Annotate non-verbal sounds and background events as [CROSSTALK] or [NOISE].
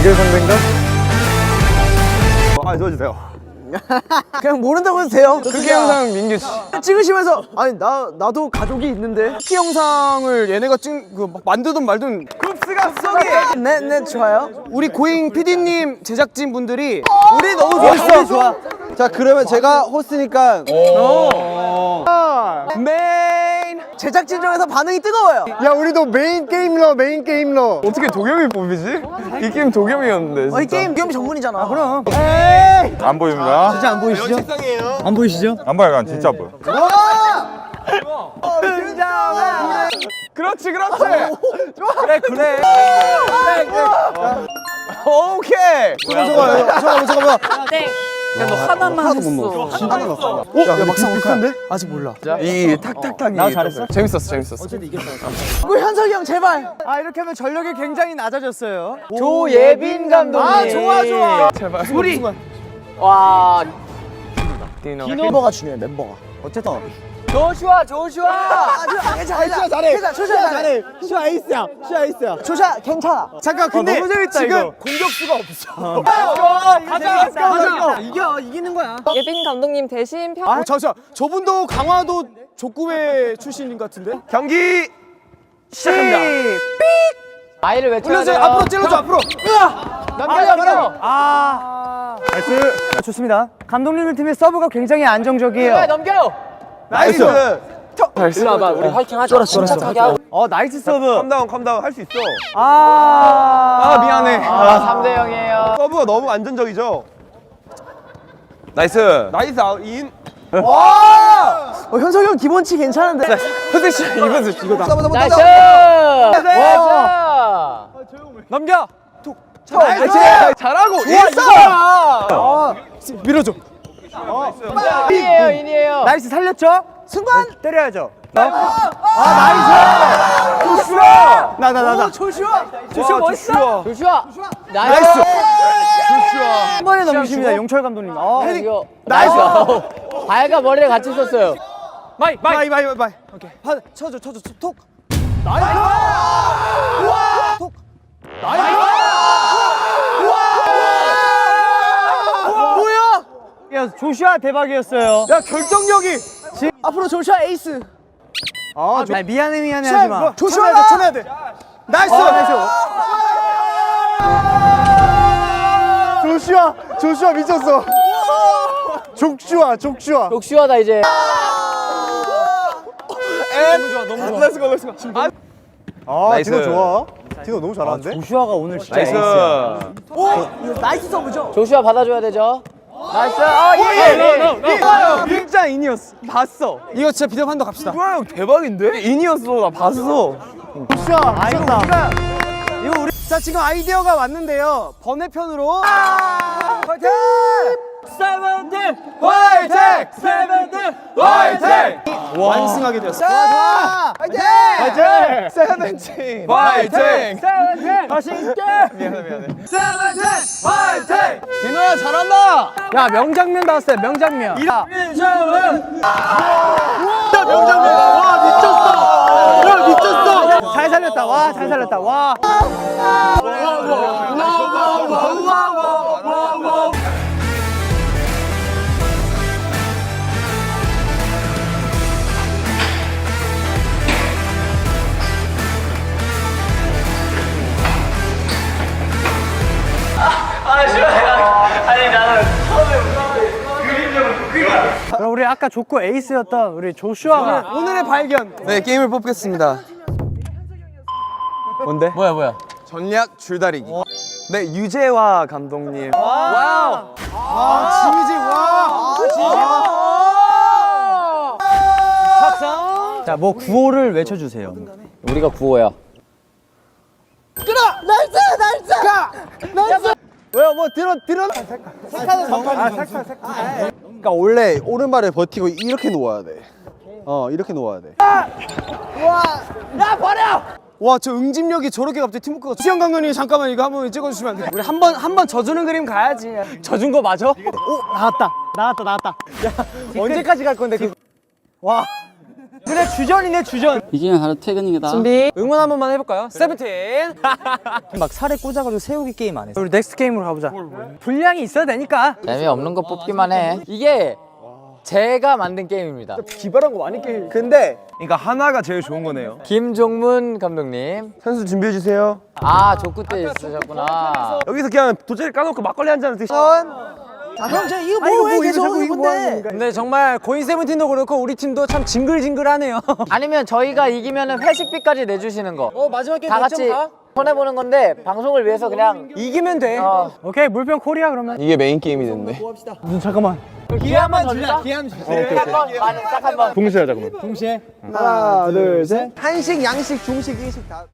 대결 상대인가? 아, 도와주세요. [LAUGHS] 그냥 모른다고 해도 돼요. 그게 영상 민규 씨. [LAUGHS] 찍으시면서 아니 나 나도 가족이 있는데 그 영상을 얘네가 찍그 만들든 말든 굽스가 썩이! 네네 네, 좋아요. 우리 고잉 PD님 제작진 분들이 우리 너무 좋았어. 좋아. 자 그러면 제가 호스니까 메인 제작진 중에서 반응이 뜨거워요. 야, 우리도 메인 게임러, 메인 게임러. 어떻게 도겸이 뽑이지? 이 게임 도겸이었는데 어, 이 게임 게임 전문이잖아. 그럼. 안 보입니다. 진짜 안 보이시죠? 안 보이시죠? 안 보여, 이건 진짜 안 보여. 그렇지 그렇지 그래 그래 오케이 잠깐만 잠깐만 잠깐만 네. 야, 너 하나만 했어. 하나 넣었어. 야, 막상 비슷한데? 아직 몰라. 이 탁탁탁이 나 잘했어? 재밌었어 재밌었어. [LAUGHS] 우리 현석이 형 제발. 아 이렇게 하면 전력이 굉장히 낮아졌어요. 조예빈 감독님. 아 좋아 좋아. 제발. 우리. 와, 디노. 멤버가 중요해 멤버가. 어쨌든 조슈아, 조슈아. 아, 괜찮아 괜찮아. 잘해. 괜찮아 조샤 잘해. 슈아 에이스야 슈아 에이스야 조샤 괜찮아. 잠깐 근데 너무 재밌다, 지금 이거. 공격수가 없어 가자 가자. 이겨 이기는 거야. 예빈 감독님 대신 평. 어, 잠시만 저분도 강화도 족구회 출신인 것 같은데 경기 시작합니다 아이를 외쳐야 올려줘 돼요. 앞으로 찔러줘 앞으로 넘겨, 넘겨. 나이스. 좋습니다 감독님 팀의 서브가 굉장히 안정적이에요 넘겨요. 나이스. 일로 와봐, 우리 화이팅 하자. 침착하게 하고. 어 나이스 서브 컴다운, 컴다운 할 수 있어. 아, 아 미안해 아, 3대 0이에요. 서브가 너무 안전적이죠? 나이스. 나이스 아웃인. 어, 현석이 형 기본치 괜찮은데. 현대 씨 이번 주 이거 나 나이스. 나이스. 넘겨 나이스. 잘하고 좋아. 밀어줘 인이에요, 인이에요. 나이스 살렸죠? 승관. 때려야죠. 나나 나나 조슈아. 조슈아 멋있어. 조슈아. 나이스. 나이스! 한 번에 넘기십니다 용철 감독님. 아, 아, 이거 나이스. 발과 머리를 같이 썼어요. 마이 마이! 마이 마이 마이 오케이. 하, 쳐줘 쳐줘. 쳐, 톡. 뭐야 야 조슈아 대박이었어요 야 결정력이 앞으로 조슈아 에이스. 아, 미안해 미안해 자, 하지마 뭐, 조심해야 돼 쳐내야 돼 나이스 나이스 조슈아, 조슈아 미쳤어. 족슈아, 족슈아. 조슈아다 이제. 너무 좋아 너무 좋아 렛츠고 렛츠고 아, 아, 나이스. 디노 좋아. 디노 너무 잘하는데? 조슈아가 오늘 진짜 이거 나이스 서브죠. 조슈아 받아줘야 되죠. 나이스. 어, 예, 예, 예. 진짜 인이었어. 봤어. 이거 진짜 비디오 판독 갑시다. 형 대박인데? 인이었어. 나 봤어. 조슈아 미쳤다 이거 우리 자 지금 아이디어가 왔는데요. 번외편으로. 화이팅! 세븐틴 화이팅! 세븐틴 화이팅! 완승하게 되었어 좋아 화이팅! 화이팅! 세븐틴 화이팅! 세븐틴 다시 있게 미안해 미안해 세븐틴 화이팅! 디노야 잘한다 야 명장면 나왔어요 명장면 야 명장면 와 미쳤어 야 미쳤어 잘 살렸다 와 잘 살렸다 와 그럼 우리 아까 족구 에이스였던 우리 조슈아가 오늘의 발견. 네 게임을 뽑겠습니다. 뭔데? 뭐야, 뭐야. 전략 줄다리기. 네 유재화 감독님. 와우. 아 지지 와자뭐 구호를 외쳐주세요. 우리가 구호야. 왜요 뭐 들어 들어 그러니까 원래 오른발에 버티고 이렇게 놓아야 돼. 어, 이렇게 놓아야 돼. 와저 응집력이 저렇게 갑자기 팀워크가 수영 감독님 잠깐만 이거 한번 찍어주시면 안 돼요? 우리 한번 한 번 져주는 그림 가야지 져준 거 맞아? 오 나왔다 나왔다 나왔다 야 언제까지 갈 건데 그... 와 그래 주전이네 주전 이기면 바로 퇴근이다. 응원 한 번만 해볼까요? 세븐틴 [LAUGHS] 막 살에 꽂아가지고 세우기 게임 안 했어 우리 넥스트 게임으로 가보자. 분량이 있어야 되니까. 재미없는 거 뽑기만 해 이게 제가 만든 게임입니다 기발한 거 많이 깨 근데 그러니까 하나가 제일 좋은 거네요 김종문 감독님 선수 준비해 주세요. 아 족구 때 있으셨구나 여기서 그냥 도저히 까놓고 막걸리 한잔 드시. 아형 저 이거 뭐해 계속? 이거 뭔데 근데 정말 고인 세븐틴도 그렇고 우리 팀도 참 징글징글하네요. [LAUGHS] 아니면 저희가 이기면은 회식비까지 내주시는 거. 어 마지막 게임 다 같이 손해보는 건데 방송을 위해서 그냥 이기면 돼. 어, 오케이 물병 코리아 그러면. 이게 메인 게임이 됐네. 잠깐만. 기회 한번 주자 기회 한번 주자 한번 많이 딱 한 번. 동시에 하자 그러면. 하나, 둘, 셋. 한식, 양식, 중식, 일식 다.